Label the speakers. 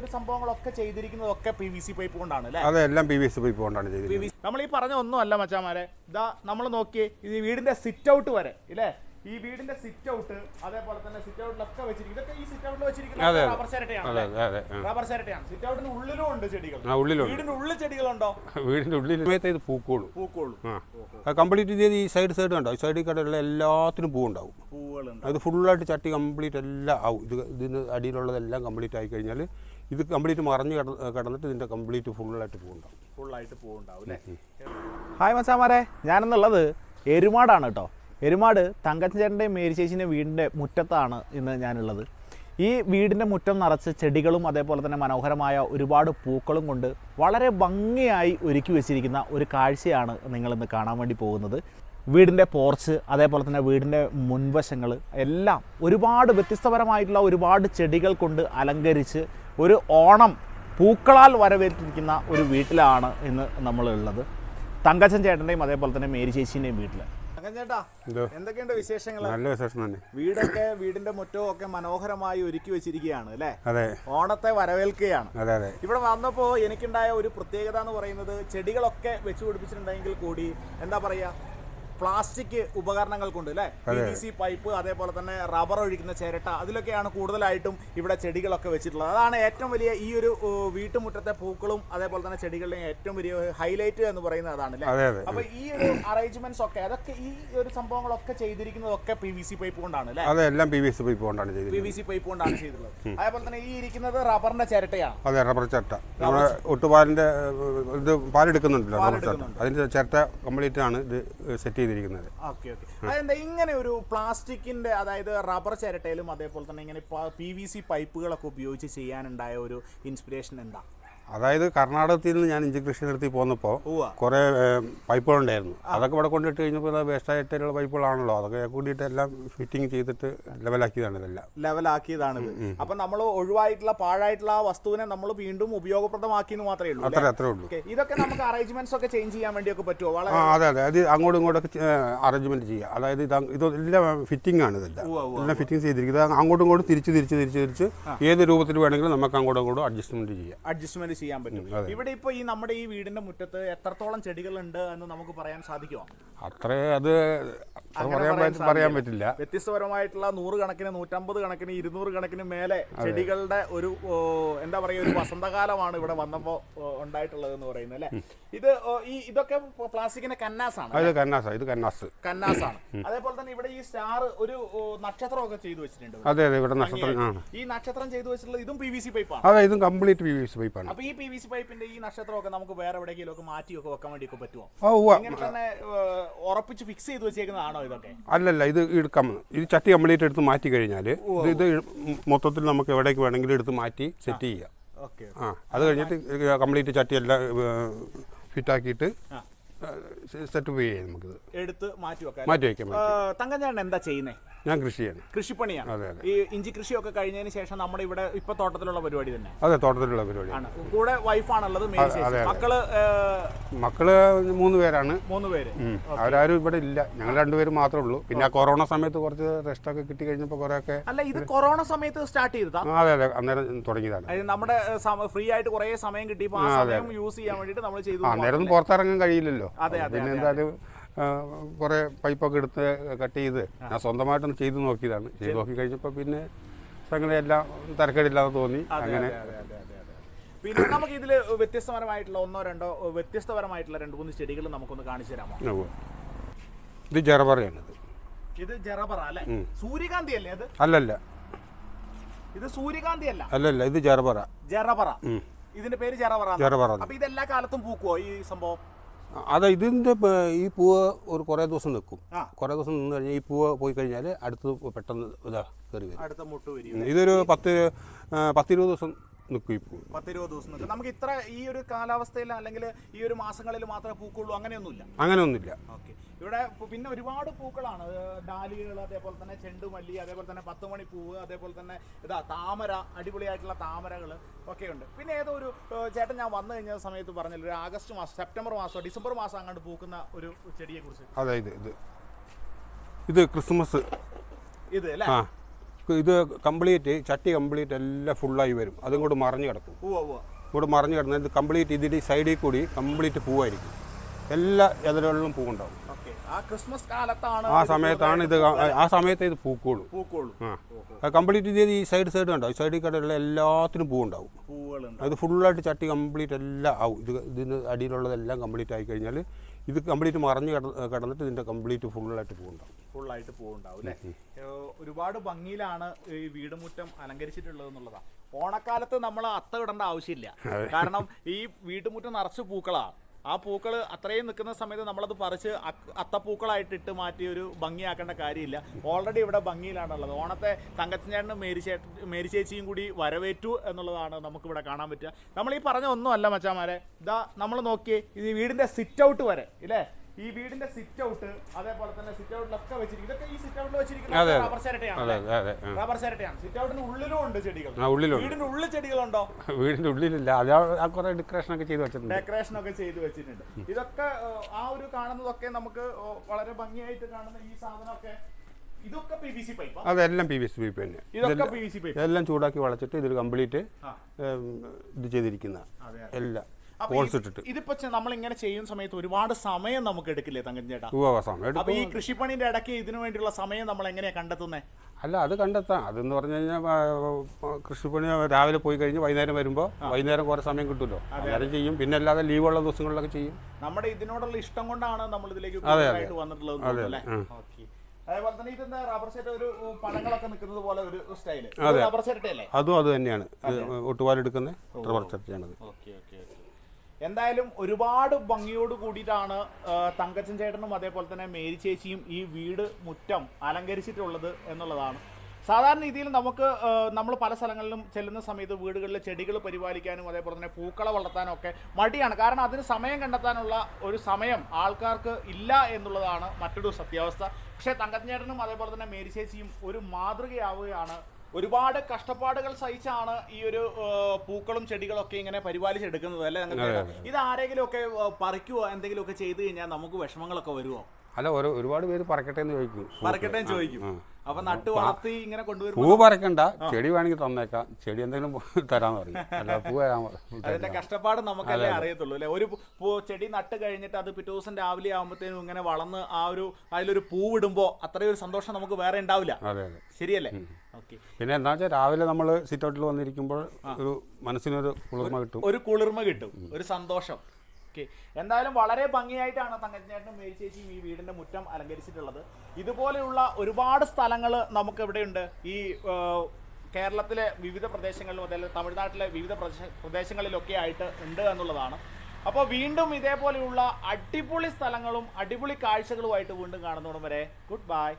Speaker 1: ഒരു സംഭവങ്ങളൊക്കെ ചെയ്തിരിക്കുന്നതൊക്കെ പി വി സി പൈപ്പ് കൊണ്ടാണ് അല്ലേ?
Speaker 2: അതെല്ലാം പി വി സി പൈപ്പ് കൊണ്ടാണ് ചെയ്തിരിക്കുന്നത്.
Speaker 1: നമ്മൾ ഈ പറഞ്ഞ ഒന്നുമല്ല മച്ചാമാരെ. ഇതാ നമ്മൾ നോക്കിയേ ഇത് ഈ വീടിന്റെ സിറ്റ് ഔട്ട് വരെ ഇല്ലേ? ഈ വീടിന്റെ സിറ്റ് ഔട്ട് അതേപോലെ തന്നെ സിറ്റ് ഔട്ടിലൊക്കെ വെച്ചിരിക്കും. ഇതൊക്കെ ഈ സിറ്റ് ഔട്ടിൽ
Speaker 2: വെച്ചിരിക്കുന്നത്
Speaker 1: റബ്ബർ ചിരട്ടയാണ്. റബ്ബർ ചിരട്ടയാണ്. സിറ്റ് ഔട്ടിന് ഉള്ളിലും ഉണ്ട് ചെടികൾ. വീടിന്റെ ഉള്ളിൽ ചെടികളുണ്ടോ?
Speaker 2: വീടിന്റെ ഉള്ളിൽ ഇത് പൂക്കോളൂ.
Speaker 1: പൂക്കോളൂ.
Speaker 2: കംപ്ലീറ്റ് ചെയ്ത് ഈ സൈഡ് സൈഡ് കണ്ടോ? ഈ സൈഡിൽ കണ്ടുള്ള എല്ലാത്തിനും പൂവുണ്ടാവും.
Speaker 1: പൂവുകൾ
Speaker 2: അത് ഫുള്ളായിട്ട് ചട്ടി കംപ്ലീറ്റ് എല്ലാം ആവും. ഇത് ഇതിന് അടിയിലുള്ളതെല്ലാം കംപ്ലീറ്റ് ആയി കഴിഞ്ഞാൽ ഇത് കംപ്ലീറ്റ് മറിഞ്ഞ് കടന്നിട്ട് ഇതിന്റെ കംപ്ലീറ്റ് ഫുള്ളായിട്ട് പൂവുണ്ടാവും
Speaker 1: ഫുള്ളായിട്ട് പൂവുണ്ടാവും അല്ലേ? ഹായ് മച്ചാമാരെ ഞാനെന്നുള്ളത് എരുമാടാണ് കേട്ടോ. എരുമാട് തങ്കച്ചേട്ടന്റെയും മേരി ചേച്ചിന്റെയും വീടിന്റെ മുറ്റത്താണ് ഇന്ന് ഞാനുള്ളത്. ഈ വീടിന്റെ മുറ്റം നിറച്ച് ചെടികളും അതേപോലെ തന്നെ മനോഹരമായ ഒരുപാട് പൂക്കളും കൊണ്ട് വളരെ ഭംഗിയായി ഒരുക്കി വെച്ചിരിക്കുന്ന ഒരു കാഴ്ചയാണ് നിങ്ങളിന്ന് കാണാൻ വേണ്ടി പോകുന്നത്. വീടിന്റെ പോർച്ച് അതേപോലെ തന്നെ വീടിന്റെ മുൻവശങ്ങൾ എല്ലാം ഒരുപാട് വ്യത്യസ്തപരമായിട്ടുള്ള ഒരുപാട് ചെടികൾ കൊണ്ട് അലങ്കരിച്ച് ഒരു ഓണം പൂക്കളാൽ വരവേറ്റിരിക്കുന്ന ഒരു വീട്ടിലാണ് ഇന്ന് നമ്മൾ ഉള്ളത് തങ്കച്ചൻ ചേട്ടന്റെയും അതേപോലെ തന്നെ മേരി ചേച്ചീന്റെയും വീട്ടിൽ ചേട്ടാ എന്തൊക്കെയുണ്ട് വിശേഷങ്ങൾ
Speaker 2: നല്ല വിശേഷം തന്നെ.
Speaker 1: വീടൊക്കെ വീടിന്റെ മുറ്റവും ഒക്കെ മനോഹരമായി ഒരുക്കി വെച്ചിരിക്കുകയാണ് അല്ലേ?
Speaker 2: അതെ.
Speaker 1: ഓണത്തെ വരവേൽക്കുകയാണ്.
Speaker 2: അതെ അതെ.
Speaker 1: ഇവിടെ വന്നപ്പോൾ എനിക്കുണ്ടായ ഒരു പ്രത്യേകത എന്ന് പറയുന്നത് ചെടികളൊക്കെ വെച്ചു പിടിപ്പിച്ചിട്ടുണ്ടെങ്കിൽ കൂടി എന്താ പറയുക പ്ലാസ്റ്റിക് ഉപകരണങ്ങൾ കൊണ്ട് അല്ലേ? പി വി സി പൈപ്പ് അതേപോലെ തന്നെ റബ്ബർ ഒഴിക്കുന്ന ചിരട്ട അതിലൊക്കെയാണ് കൂടുതലായിട്ടും ഇവിടെ ചെടികളൊക്കെ വെച്ചിട്ടുള്ളത്. അതാണ് ഏറ്റവും വലിയ ഈ ഒരു വീട്ടുമുറ്റത്തെ പൂക്കളും അതേപോലെ തന്നെ ചെടികളുടെയും ഏറ്റവും വലിയ ഹൈലൈറ്റ് എന്ന് പറയുന്നത് അതാണ് അല്ലേ? അപ്പൊ ഈ ഒരു അറേഞ്ച്മെന്റ്സ് ഒക്കെ അതൊക്കെ ഈ ഒരു സംഭവങ്ങളൊക്കെ ചെയ്തിരിക്കുന്നതൊക്കെ പി വി സി പൈപ്പ് കൊണ്ടാണ് അല്ലേ?
Speaker 2: അതെല്ലാം പി വി സി പൈപ്പ് കൊണ്ടാണ്
Speaker 1: പി വി സി പൈപ്പ് കൊണ്ടാണ് ചെയ്തിട്ടുള്ളത്. അതേപോലെ തന്നെ ഈ ഇരിക്കുന്നത് റബ്ബറിന്റെ ചിരട്ടയാണ്.
Speaker 2: അതെ റബ്ബർ ചിരട്ട. നമ്മുടെ ഒട്ടുപാലിന്റെ ഇത് പാലെടുക്കുന്നുണ്ടല്ലോ റബ്ബർ ചിരട്ട. കംപ്ലീറ്റ് ആണ് ഇത് സെറ്റ് ചെയ്തിരിക്കുന്നത്.
Speaker 1: ഇങ്ങനെ ഒരു പ്ലാസ്റ്റിക്കിന്റെ അതായത് റബ്ബർ ചിരട്ടയിലും അതേപോലെ തന്നെ ഇങ്ങനെ പി വി സി പൈപ്പുകളൊക്കെ ഉപയോഗിച്ച് ചെയ്യാനുണ്ടായ ഒരു ഇൻസ്പിറേഷൻ എന്താ?
Speaker 2: അതായത് കർണാടകത്തിൽ നിന്ന് ഞാൻ ഇഞ്ചി കൃഷി നിർത്തി പോന്നപ്പോൾ കുറേ പൈപ്പുകളുണ്ടായിരുന്നു. അതൊക്കെ ഇവിടെ കൊണ്ടിട്ട് കഴിഞ്ഞപ്പോൾ വേസ്റ്റായിട്ടുള്ള പൈപ്പുകളാണല്ലോ. അതൊക്കെ കൂടിയിട്ട് എല്ലാം ഫിറ്റിംഗ് ചെയ്തിട്ട് ലെവലാക്കിയതാണ് ഇതെല്ലാം
Speaker 1: ലെവലാക്കിയതാണിത് അപ്പൊ നമ്മൾ ഒഴിവായിട്ടുള്ള പാഴായിട്ടുള്ള ആ വസ്തുവിനെ നമ്മൾ വീണ്ടും ഉപയോഗപ്രദമാക്കി എന്ന് മാത്രമേ ഉള്ളൂ
Speaker 2: അത്ര അത്രേ ഉള്ളൂ.
Speaker 1: ഇതൊക്കെ നമുക്ക് അറേഞ്ച്മെന്റ്സ് ഒക്കെ ചേഞ്ച് ചെയ്യാൻ വേണ്ടിയൊക്കെ പറ്റുമോ വളരെ
Speaker 2: അതെ അതെ. അത് അങ്ങോട്ടും ഇങ്ങോട്ടൊക്കെ അറേഞ്ച്മെന്റ് ചെയ്യുക അതായത് ഇത് ഇതെല്ലാം ഫിറ്റിംഗ് ആണ് ഇതെല്ലാം. എല്ലാം ഫിറ്റിംഗ് ചെയ്തിരിക്കുന്നത് അങ്ങോട്ടും ഇങ്ങോട്ടും തിരിച്ച് തിരിച്ച് തിരിച്ച് തിരിച്ച് ഏത് രൂപത്തിൽ വേണമെങ്കിലും നമുക്ക് അങ്ങോട്ടും ഇങ്ങോട്ടും അഡ്ജസ്റ്റ്മെന്റ് ചെയ്യാം.
Speaker 1: അഡ്ജസ്റ്റ്മെന്റ് ചെയ്യാൻ പറ്റും. ഇവിടെ ഇപ്പൊ ഈ നമ്മുടെ ഈ വീടിന്റെ മുറ്റത്ത് എത്രത്തോളം ചെടികളുണ്ട് എന്ന് നമുക്ക് പറയാൻ സാധിക്കുമോ
Speaker 2: അത്രേ അത് പറയാൻ പറ്റില്ല.
Speaker 1: വ്യത്യസ്തപരമായിട്ടുള്ള നൂറ് കണക്കിന് നൂറ്റമ്പത് കണക്കിന് ഇരുന്നൂറ് കണക്കിന് മേലെ ചെടികളുടെ ഒരു എന്താ പറയുക ഒരു വസന്തകാലമാണ് ഇവിടെ വന്നപ്പോ ഓ, ഉണ്ടായിട്ടുള്ളത് എന്ന് പറയുന്നത് അല്ലെ? ഇത് ഈ ഇതൊക്കെ പ്ലാസ്റ്റിക്കിന്റെ കന്നാസ് ആണ്
Speaker 2: കന്നാസാണ് ഇത് കന്നാസ്.
Speaker 1: കന്നാസ് ആണ് അതേപോലെ തന്നെ ഇവിടെ ഈ സ്റ്റാർ ഒരു നക്ഷത്രം നക്ഷത്രമൊക്കെ ചെയ്തു വെച്ചിട്ടുണ്ട്.
Speaker 2: അതെ അതെ ഇവിടെ നക്ഷത്രം
Speaker 1: ഈ നക്ഷത്രം ചെയ്തു വെച്ചിട്ടുള്ളത് ഇതും പി വി സി പൈപ്പാണ്
Speaker 2: അതെ ഇതും കംപ്ലീറ്റ് പി വി സി പൈപ്പാണ്
Speaker 1: അപ്പൊ ഈ പി വി സി പൈപ്പിന്റെ ഈ നക്ഷത്രമൊക്കെ നമുക്ക് വേറെ എവിടെയെങ്കിലും ഒക്കെ മാറ്റിയൊക്കെ വെക്കാൻ വേണ്ടിയൊക്കെ പറ്റുമോ
Speaker 2: അങ്ങനെ
Speaker 1: ഇങ്ങനെ തന്നെ ഉറപ്പിച്ച് ഫിക്സ് ചെയ്ത് വെച്ചേക്കുന്നതാണോ ഇതൊക്കെ?
Speaker 2: അല്ലല്ല ഇത് എടുക്കാം. ഇത് ചട്ടി കംപ്ലീറ്റ് എടുത്ത് മാറ്റി കഴിഞ്ഞാൽ ഇത് മൊത്തത്തിൽ നമുക്ക് എവിടേക്ക് വേണമെങ്കിലും എടുത്ത് മാറ്റി സെറ്റ് ചെയ്യാം.
Speaker 1: ഓക്കെ
Speaker 2: ആ അത് കഴിഞ്ഞിട്ട് കംപ്ലീറ്റ് ചട്ടി എല്ലാം ഫിറ്റാക്കിയിട്ട്. സെറ്റപ്പ് ചെയ്യാം നമുക്കിത്.
Speaker 1: എടുത്ത് മാറ്റി വെക്കാം
Speaker 2: മാറ്റി വെക്കാം.
Speaker 1: തങ്കഞ്ചേട്ടൻ എന്താ ചെയ്യുന്നത്
Speaker 2: ഞാൻ കൃഷി ചെയ്യണം
Speaker 1: കൃഷിപ്പണിയാണ്
Speaker 2: അതെ, അതെ.
Speaker 1: ഈ ഇഞ്ചി കൃഷിയൊക്കെ കഴിഞ്ഞതിന് ശേഷം നമ്മുടെ ഇവിടെ ഇപ്പൊ തോട്ടത്തിലുള്ള പരിപാടി തന്നെ?
Speaker 2: അതെ തോട്ടത്തിലുള്ള
Speaker 1: പരിപാടി. കൂടെ വൈഫാണുള്ളത്. മക്കൾ
Speaker 2: മക്കൾ മൂന്ന് പേരാണ്.
Speaker 1: മൂന്ന് പേര്.
Speaker 2: അവരാരും ഇവിടെ ഇല്ല. ഞങ്ങൾ രണ്ടുപേരും മാത്രമേ ഉള്ളൂ. പിന്നെ കൊറോണ സമയത്ത് കുറച്ച് റെസ്റ്റ് ഒക്കെ കിട്ടി കഴിഞ്ഞപ്പോൾ ഒക്കെ
Speaker 1: അല്ല ഇത് കൊറോണ സമയത്ത് സ്റ്റാർട്ട് ചെയ്തതാ?
Speaker 2: അതെ അതെ. അന്നേരം തുടങ്ങിയതാണ്.
Speaker 1: നമ്മുടെ ഫ്രീ ആയിട്ട് കുറെ സമയം കിട്ടിയപ്പോൾ യൂസ് ചെയ്യാൻ വേണ്ടിയിട്ട് നമ്മൾ ചെയ്തു
Speaker 2: അന്നേരം പുറത്തിറങ്ങാൻ കഴിയില്ലല്ലോ.
Speaker 1: അതെ, അതെ,
Speaker 2: പിന്നെ എന്തായാലും കുറെ പൈപ്പൊക്കെ എടുത്ത് കട്ട് ചെയ്ത് ഞാൻ സ്വന്തമായിട്ടൊന്ന് ചെയ്ത് നോക്കിയതാണ്. ചെയ്ത് നോക്കി കഴിഞ്ഞപ്പോൾ പിന്നെ സംഗതി എല്ലാം തരക്കേടില്ലാതെ തോന്നി. അങ്ങനെ.
Speaker 1: പിന്നെ നമുക്ക് ഇതിൽ വ്യത്യസ്തപരമായിട്ടുള്ള ഒന്നോ രണ്ടോ വ്യത്യസ്തപരമായിട്ടുള്ള രണ്ട് മൂന്ന് ചെടികൾ നമുക്കൊന്ന് കാണിച്ചു തരാമോ?
Speaker 2: ഇത് ജറബറയാണ്
Speaker 1: ഇത് ജറബറ അല്ലേ? സൂര്യകാന്തി അല്ലേ അത്
Speaker 2: അല്ലല്ല.
Speaker 1: ഇത് സൂര്യകാന്തി അല്ല
Speaker 2: അല്ലല്ല ഇത്
Speaker 1: ജറബറ
Speaker 2: ജറബറ
Speaker 1: ഇതിന്റെ പേര് ജറബറ
Speaker 2: ജറബറ
Speaker 1: അപ്പൊ എല്ലാ കാലത്തും പൂക്കുവോ ഈ സംഭവം?
Speaker 2: അതെ ഇതിന്റെ ഈ പൂവ് ഒരു കുറേ ദിവസം നിൽക്കും. കുറേ ദിവസം നിന്ന് കഴിഞ്ഞാൽ ഈ പൂവ് പോയി കഴിഞ്ഞാൽ അടുത്ത് പെട്ടെന്ന് ഇതാ കയറി വരും. ഇതൊരു പത്ത് പത്തിരുപത് ദിവസം നിൽക്കും ഈ പൂവ്
Speaker 1: പത്തിരുപത് ദിവസം നിൽക്കും. നമുക്ക് ഇത്ര ഈ ഒരു കാലാവസ്ഥയിൽ അല്ലെങ്കിൽ ഈ ഒരു മാസങ്ങളിൽ മാത്രമേ പൂക്കുള്ളൂ അങ്ങനെയൊന്നുമില്ല.
Speaker 2: അങ്ങനെയൊന്നുമില്ല.
Speaker 1: ഓക്കെ. ഇവിടെ പിന്നെ ഒരുപാട് പൂക്കളാണ്. ഡാലികൾ അതേപോലെ തന്നെ ചെണ്ടുമല്ലി അതേപോലെ തന്നെ പത്ത് മണി പൂവ് അതേപോലെ തന്നെ ഇതാ താമര അടിപൊളിയായിട്ടുള്ള താമരകൾ ഒക്കെ ഉണ്ട്. പിന്നെ ഏതോ ഒരു ചേട്ടൻ ഞാൻ വന്നു കഴിഞ്ഞ സമയത്ത് പറഞ്ഞില്ല ഒരു ആഗസ്റ്റ് മാസം സെപ്റ്റംബർ മാസം ഡിസംബർ മാസം അങ്ങോട്ട് പൂക്കുന്ന ഒരു ചെടിയെ കുറിച്ച്
Speaker 2: അതെ ഇത് ഇത്. ഇത് ക്രിസ്മസ്.
Speaker 1: ഇത് അല്ലേ?
Speaker 2: ഇത് കംപ്ലീറ്റ് ചട്ടി കംപ്ലീറ്റ് എല്ലാം ഫുള്ളായി വരും. അതും കൂടെ മറിഞ്ഞ് കിടക്കും. ഇവിടെ മറിഞ്ഞ് കിടന്നാൽ ഇത് കംപ്ലീറ്റ് ഇതിന്റെ സൈഡിൽ കൂടി കംപ്ലീറ്റ് പൂവായിരിക്കും. എല്ലാ എതിരുകളിലും പൂവുണ്ടാവും.
Speaker 1: ക്രിസ്മസ് കാലത്താണ്
Speaker 2: ആ സമയത്താണ് ഇത് ആ സമയത്ത് ഇത് പൂക്കോളും.
Speaker 1: പൂക്കോളൂ.
Speaker 2: ആ. കംപ്ലീറ്റ് ഇത് ഈ സൈഡ് സൈഡ് ഉണ്ടാവും സൈഡിൽ കടയുള്ള എല്ലാത്തിനും പൂവുണ്ടാവും. അത് ഫുള്ളായിട്ട് ചട്ടി കംപ്ലീറ്റ് എല്ലാം ആവും. ഇത് ഇതിന് അടിയിലുള്ളതെല്ലാം കംപ്ലീറ്റ് ആയി കഴിഞ്ഞാൽ ഇത് കംപ്ലീറ്റ് മറിഞ്ഞ് കടന്നിട്ട് ഇതിന്റെ ഇതിന്റെ കംപ്ലീറ്റ് ഫുള്ളായിട്ട് പോകുന്നുണ്ടാവും
Speaker 1: ഫുള്ളായിട്ട് പോകുന്നുണ്ടാവും അല്ലേ? ഒരുപാട് ഭംഗിയിലാണ് ഈ വീടുമുറ്റം അലങ്കരിച്ചിട്ടുള്ളത് എന്നുള്ളതാണ് ഓണക്കാലത്ത് നമ്മൾ അത്ത ഇടേണ്ട ആവശ്യമില്ല. കാരണം ഈ വീട്ടുമുറ്റം നിറച്ച് പൂക്കളാണ് ആ പൂക്കൾ അത്രയും നിൽക്കുന്ന സമയത്ത് നമ്മളത് പറിച്ച് അത്തപ്പൂക്കളായിട്ട് ഇട്ട് മാറ്റി ഒരു ഭംഗിയാക്കേണ്ട കാര്യമില്ല. ഓൾറെഡി ഇവിടെ ഭംഗിയിലാണുള്ളത്. ഓണത്തെ തങ്കച്ചേട്ടനും മേരിച്ചേട്ട മേരിച്ചേച്ചിയും കൂടി വരവേറ്റു എന്നുള്ളതാണ് നമുക്കിവിടെ കാണാൻ പറ്റുക. നമ്മൾ ഈ പറഞ്ഞ ഒന്നും അല്ല മച്ചാമാരെ. ഇതാ നമ്മൾ നോക്കിയേ ഈ വീടിന്റെ സിറ്റ് ഔട്ട് വരെ ഇല്ലേ? ഈ വീടിന്റെ സിറ്റ് ഔട്ട് അതേപോലെ തന്നെ സിറ്റ് ഔട്ടിലൊക്കെ വെച്ചിരിക്കും. ഇതൊക്കെ ഈ സിറ്റ് ഔട്ടിൽ
Speaker 2: വെച്ചിരിക്കുന്നത്.
Speaker 1: റബ്ബർ ചിരട്ടയാണ്. റബ്ബർ ചിരട്ടയാണ്. സിറ്റ് ഔട്ടിന് ഉള്ളിലും ഉണ്ട് ചെടികൾ. വീടിന്റെ ഉള്ളിൽ ചെടികളുണ്ടോ?
Speaker 2: വീടിന്റെ ഉള്ളിലില്ല. അത് ഡെക്കറേഷൻ ഒക്കെ ചെയ്തു വെച്ചിട്ടുണ്ട്.
Speaker 1: ഡെക്കറേഷൻ ഒക്കെ ചെയ്തു വെച്ചിട്ടുണ്ട്. ഇതൊക്കെ ആ ഒരു കാണുന്നതൊക്കെ നമുക്ക് വളരെ ഭംഗിയായിട്ട് കാണുന്ന ഈ സാധനമൊക്കെ അതെല്ലാം പി വി സി പൈപ്പ്
Speaker 2: തന്നെ. ഇതെല്ലാം ചൂടാക്കി വളച്ചിട്ട് ഇതൊരു കംപ്ലീറ്റ് ഇത് ചെയ്തിരിക്കുന്ന എല്ലാം. ഹോൾസ് ഇട്ടിട്ട്.
Speaker 1: ഇതിപ്പോ നമ്മൾ ഇങ്ങനെ ചെയ്യുന്ന സമയത്ത് ഒരുപാട് സമയം നമുക്ക് എടുക്കില്ലേ തങ്ങൻ ചേട്ടാ
Speaker 2: ഉപവാസം
Speaker 1: അപ്പൊ ഈ കൃഷിപ്പണിന്റെ ഇടയ്ക്ക് ഇതിനു വേണ്ടിയുള്ള സമയം നമ്മൾ എങ്ങനെയാ കണ്ടെത്തുന്നത്
Speaker 2: അല്ല അത് കണ്ടെത്താം. അതെന്ന് പറഞ്ഞു കഴിഞ്ഞാൽ കൃഷിപ്പണി രാവിലെ പോയി കഴിഞ്ഞ് വൈകുന്നേരം വരുമ്പോൾ വൈകുന്നേരം കുറേ സമയം കിട്ടുമല്ലോ. അന്നേരം ചെയ്യും. പിന്നെ അല്ലാതെ ലീവ് ഉള്ള ദിവസങ്ങളിലൊക്കെ ചെയ്യും.
Speaker 1: നമ്മുടെ ഇതിനോടുള്ള ഇഷ്ടം കൊണ്ടാണ് നമ്മൾ ഇതിലേക്ക്. വന്നിട്ടുള്ളത്. അതേപോലെ തന്നെ ഇതെന്താ റബ്ബർ സെറ്റ് ഒരു ഉം, പഴങ്ങളൊക്കെ നിൽക്കുന്നത് പോലെ ഒരു സ്റ്റൈൽ
Speaker 2: അതെ.
Speaker 1: റബ്ബർ സെറ്റ് അല്ലേ
Speaker 2: അതും അത് തന്നെയാണ്. ഒട്ടുപാലെടുക്കുന്ന റബ്ബർ സെറ്റ്
Speaker 1: ആണത് ഓക്കെ ഓക്കെ. എന്തായാലും ഒരുപാട് ഭംഗിയോട് കൂടിയിട്ടാണ് തങ്കച്ചൻ ചേട്ടനും അതേപോലെ തന്നെ മേരി ചേച്ചിയും ഈ വീട് മുറ്റം അലങ്കരിച്ചിട്ടുള്ളത് എന്നുള്ളതാണ്. സാധാരണ രീതിയിൽ നമുക്ക് നമ്മൾ പല സ്ഥലങ്ങളിലും ചെല്ലുന്ന സമയത്ത് വീടുകളിൽ ചെടികൾ പരിപാലിക്കാനും അതേപോലെ തന്നെ പൂക്കളെ വളർത്താനും ഒക്കെ മടിയാണ്. കാരണം അതിന് സമയം കണ്ടെത്താനുള്ള ഒരു സമയം ആൾക്കാർക്ക് ഇല്ല എന്നുള്ളതാണ് മറ്റൊരു സത്യാവസ്ഥ. പക്ഷേ തങ്കച്ചേട്ടനും അതേപോലെ തന്നെ മേരി ഒരു മാതൃകയാവുകയാണ് ഒരുപാട് കഷ്ടപ്പാടുകൾ സഹിച്ചാണ് ഈ ഒരു പൂക്കളും ചെടികളും ഒക്കെ ഇങ്ങനെ പരിപാലിച്ചെടുക്കുന്നത് അല്ലെ? ഇത് ആരെങ്കിലും ഒക്കെ പറിക്കുവോ എന്തെങ്കിലും ഒക്കെ ചെയ്തു കഴിഞ്ഞാൽ നമുക്ക് വിഷമങ്ങളൊക്കെ വരുമോ
Speaker 2: അല്ല ഓരോ ഒരുപാട് പേര് പറക്കട്ടെ എന്ന് ചോദിക്കും.
Speaker 1: പറക്കട്ടെ എന്ന് ചോദിക്കും. അപ്പൊ നട്ട് വളർത്തി ഇങ്ങനെ കൊണ്ടുവരും
Speaker 2: പൂ പറക്കണ്ട. ചെടി വേണമെങ്കിൽ തന്നേക്കാം. ചെടി എന്തെങ്കിലും തരാന്ന് പറയും. അല്ല പൂ തരാൻ
Speaker 1: അതിന്റെ കഷ്ടപ്പാട് നമുക്കല്ലേ അറിയത്തുള്ളൂ അല്ലെ? ഒരു പൂ- പൂ ചെടി നട്ട് കഴിഞ്ഞിട്ട് അത് പിറ്റേ ദിവസം രാവിലെ ആകുമ്പോഴത്തേനും ഇങ്ങനെ വളർന്ന് ആ ഒരു അതിലൊരു പൂവിടുമ്പോ അത്രയും ഒരു സന്തോഷം നമുക്ക് വേറെ ഉണ്ടാവില്ല.
Speaker 2: അതെ അതെ.
Speaker 1: ശരിയല്ലേ?
Speaker 2: പിന്നെ എന്താ വെച്ചാൽ രാവിലെ നമ്മൾ സിറ്റൗട്ടിൽ വന്നിരിക്കുമ്പോൾ ഒരു മനസ്സിനൊരു കുളിർമ കിട്ടും.
Speaker 1: ഒരു കുളിർമ കിട്ടും ഒരു സന്തോഷം. ഓക്കെ. എന്തായാലും വളരെ ഭംഗിയായിട്ടാണ് തങ്കച്ചേട്ടനും മേരി ചേച്ചിയും ഈ വീടിന്റെ മുറ്റം അലങ്കരിച്ചിട്ടുള്ളത്. ഇതുപോലെയുള്ള ഒരുപാട് സ്ഥലങ്ങൾ നമുക്ക് ഇവിടെയുണ്ട് ഈ കേരളത്തിലെ വിവിധ പ്രദേശങ്ങളിലും അതായത് തമിഴ്നാട്ടിലെ വിവിധ പ്രദേശ- പ്രദേശങ്ങളിലൊക്കെ ആയിട്ട് ഉണ്ട് എന്നുള്ളതാണ്. അപ്പോൾ വീണ്ടും ഇതേപോലെയുള്ള അടിപൊളി സ്ഥലങ്ങളും അടിപൊളി കാഴ്ചകളുമായിട്ട് വീണ്ടും കാണുന്നതോടും വരെ ഗുഡ് ബൈ.